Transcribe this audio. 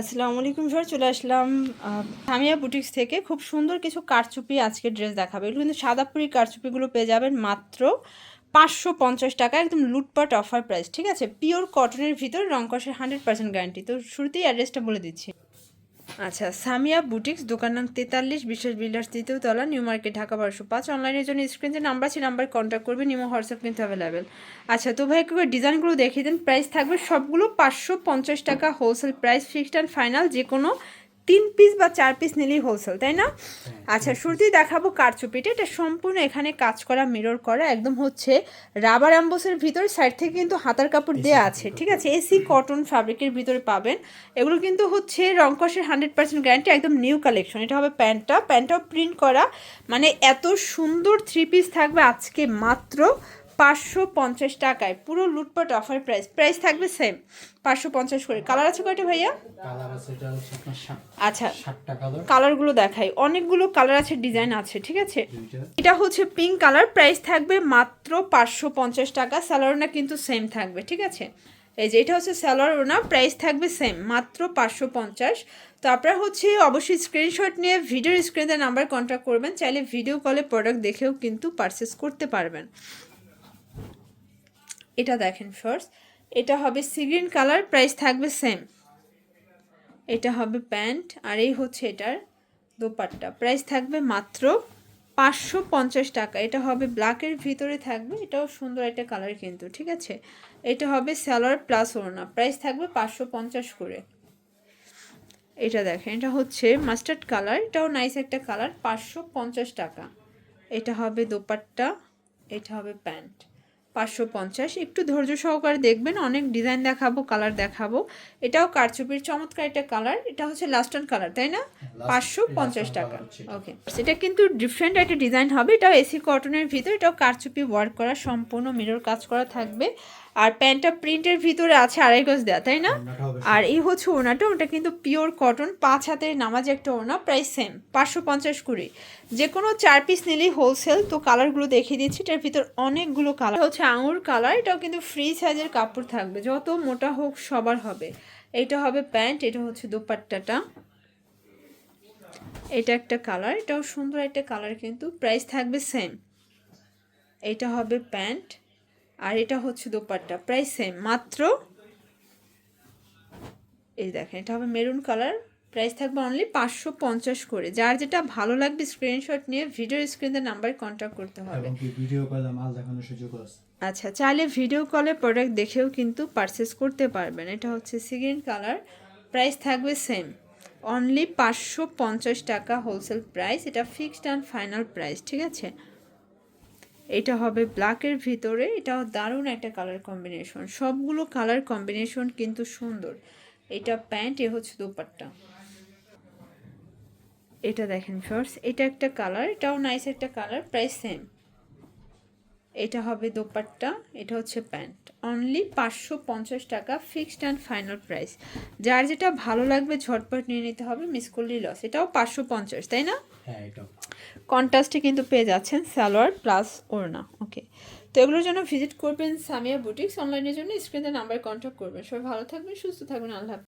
আসসালামু আলাইকুম স্যার চলে আসলাম থামিয়া বুটিক্স থেকে। খুব সুন্দর কিছু কারচুপি আজকে ড্রেস দেখাবে। এগুলো কিন্তু সাদাপুরি কারচুপিগুলো পেয়ে যাবেন মাত্র পাঁচশো পঞ্চাশ টাকা, একদম লুটপাট অফার প্রাইস, ঠিক আছে? পিওর কটনের ভিতর রং কষের হান্ড্রেড পার্সেন্ট গ্যারান্টি। তো শুরুতেই অ্যাড্রেসটা বলে দিচ্ছি। আচ্ছা সামিয়া বুটিক্স দোকান নাম তেতাল্লিশ বিশেষ বিল্ডার্স, দ্বিতীয় তলা, নিউ মার্কেট, ঢাকা বারোশো পাঁচ। অনলাইনের জন্য স্ক্রিন যে নাম্বার আছে নাম্বার কন্ট্যাক্ট করবে। নিমো হোয়াটসঅ্যাপ কিন্তু অ্যাভেলেবেল আচ্ছা তো ভাই, একটু ডিজাইনগুলো দেখিয়ে দেন। প্রাইস থাকবে সবগুলো পাঁচশো পঞ্চাশ টাকা wholesale price fixed and final যে কোনো তিন পিস বা চার পিস নিলেই হোলসেল তাই না? আচ্ছা শুরুতেই দেখাবো কারচুপিটা। এটা সম্পূর্ণ এখানে কাজ করা মিরর করা একদম হচ্ছে রাবার অ্যাম্বোসের ভিতরে সাইড থেকে কিন্তু হাতার কাপড় দেওয়া আছে ঠিক আছে? এসি কটন ফ্যাব্রিকের ভিতরে পাবেন। এগুলো কিন্তু হচ্ছে রংকসের হান্ড্রেড পার্সেন্ট গ্যারান্টি একদম নিউ কালেকশন এটা হবে প্যান্টটা। প্যান্টটাও প্রিন্ট করা। মানে এত সুন্দর থ্রি পিস থাকবে আজকে মাত্র পাঁচশো পঞ্চাশ টাকায়। পুরো লুটপাট অফার প্রাইস প্রাইস থাকবে সেম পাঁচশো পঞ্চাশ করে। কালার আছে কয়টা ভাইয়া? আচ্ছা। কালার কালারগুলো দেখাই। অনেকগুলো কালার আছে ডিজাইন আছে ঠিক আছে? এটা হচ্ছে পিঙ্ক কালার প্রাইস থাকবে মাত্র পাঁচশো পঞ্চাশ টাকা। স্যালোরনা কিন্তু সেম থাকবে ঠিক আছে? এই যে এটা হচ্ছে স্যালোরনা প্রাইস থাকবে সেম মাত্র পাঁচশো পঞ্চাশ। তো আপনারা হচ্ছে অবশ্যই স্ক্রিনশট নিয়ে ভিডিওর স্ক্রিনে নাম্বার কন্ট্যাক্ট করবেন। চাইলে ভিডিও কলে প্রোডাক্ট দেখেও কিন্তু পারচেস করতে পারবেন। এটা দেখেন ফার্স্ট এটা হবে সিগ্রিন কালার প্রাইস থাকবে সেম এটা হবে প্যান্ট আর এই হচ্ছে এটার দোপাট্টা। প্রাইস থাকবে মাত্র পাঁচশো পঞ্চাশ টাকা। এটা হবে ব্ল্যাকের ভিতরে থাকবে, এটাও সুন্দর একটা কালার কিন্তু, ঠিক আছে? এটা হবে স্যালোয়ার প্লাস ওড়না প্রাইস থাকবে পাঁচশো পঞ্চাশ করে। এটা দেখেন, এটা হচ্ছে মাস্টার্ড কালার এটাও নাইস একটা কালার পাঁচশো পঞ্চাশ টাকা। এটা হবে দোপাট্টা, এটা হবে প্যান্ট পাঁচশো পঞ্চাশ। একটু ধৈর্য সহকারে দেখবেন অনেক ডিজাইন দেখাবো কালার দেখাবো। এটাও কারচুপির চমৎকার একটা কালার এটা হচ্ছে লাস্টন কালার তাই না? পাঁচশো পঞ্চাশ টাকা। ওকে এটা। কিন্তু ডিফারেন্ট একটা ডিজাইন হবে এটাও এসি কটনের ভিতর এটাও কারচুপি ওয়ার্ক করা সম্পূর্ণ মিরর কাজ করা থাকবে। আর প্যান্টটা প্রিন্টের ভিতরে আছে আড়াই গজ দেওয়া তাই না? আর এই হচ্ছে ওনাটা ওটা কিন্তু পিওর কটন পাঁচ হাতের নামাজে একটা ওনা প্রাইস সেম পাঁচশো পঞ্চাশ করে যে কোনো চার পিস নিলেই হোলসেল তো কালারগুলো দেখিয়ে দিচ্ছি, এটার ভিতর অনেকগুলো কালার হচ্ছে আঙুর কালার এটাও কিন্তু ফ্রি সাইজের কাপড় থাকবে, যত মোটা হোক সবার হবে। এটা হবে প্যান্ট এটা হচ্ছে দোপাট্টাটা। এটা একটা কালার এটাও সুন্দর একটা কালার কিন্তু প্রাইস থাকবে সেম এটা হবে প্যান্ট আর এটা হচ্ছে দোপাট্টা প্রাইস সেম মাত্র, এই দেখেন, এটা হবে মেরুন কালার প্রাইস থাকবে অনলি পাঁচশো পঞ্চাশ করে। যার যেটা ভালো লাগবে স্ক্রিনশট নিয়ে ভিডিও স্ক্রিনের নাম্বার কন্ট্যাক্ট করতে হবে। ভিডিও কলে মাল দেখানোর সুযোগ আছে? আচ্ছা চাইলে ভিডিও কলে প্রোডাক্ট দেখেও কিন্তু পারচেস করতে পারবেন। এটা হচ্ছে সিগ্রিন কালার প্রাইস থাকবে সেম অনলি পাঁচশো পঞ্চাশ টাকা হোলসেল প্রাইস এটা ফিক্সড অ্যান্ড ফাইনাল প্রাইস ঠিক আছে? এটা হবে ব্ল্যাকের ভিতরে এটাও দারুণ একটা কালার কম্বিনেশন সবগুলো কালার কম্বিনেশন কিন্তু সুন্দর। এটা প্যান্ট এ হচ্ছে দুপাট্টা। এটা দেখেন ফার্স্ট এটা একটা কালার এটাও নাইস একটা কালার প্রাইস সেম এটা হবে দোপাট্টা এটা হচ্ছে প্যান্ট অনলি পাঁচশো পঞ্চাশ টাকা ফিক্সড অ্যান্ড ফাইনাল প্রাইস যার যেটা ভালো লাগবে ঝটপট নিয়ে নিতে হবে মিস করলেই লস এটাও পাঁচশো পঞ্চাশ তাই না? হ্যাঁ কন্ট্রাস্টে কিন্তু পেয়ে যাচ্ছেন সালোয়ার প্লাস ওড়না ওকে তো এগুলোর জন্য ভিজিট করবেন সামিয়া বুটিক্স অনলাইনের জন্য স্ক্রিনে নাম্বার কন্ট্যাক্ট করবেন। সবাই ভালো থাকবেন সুস্থ থাকবেন আল্লাহ।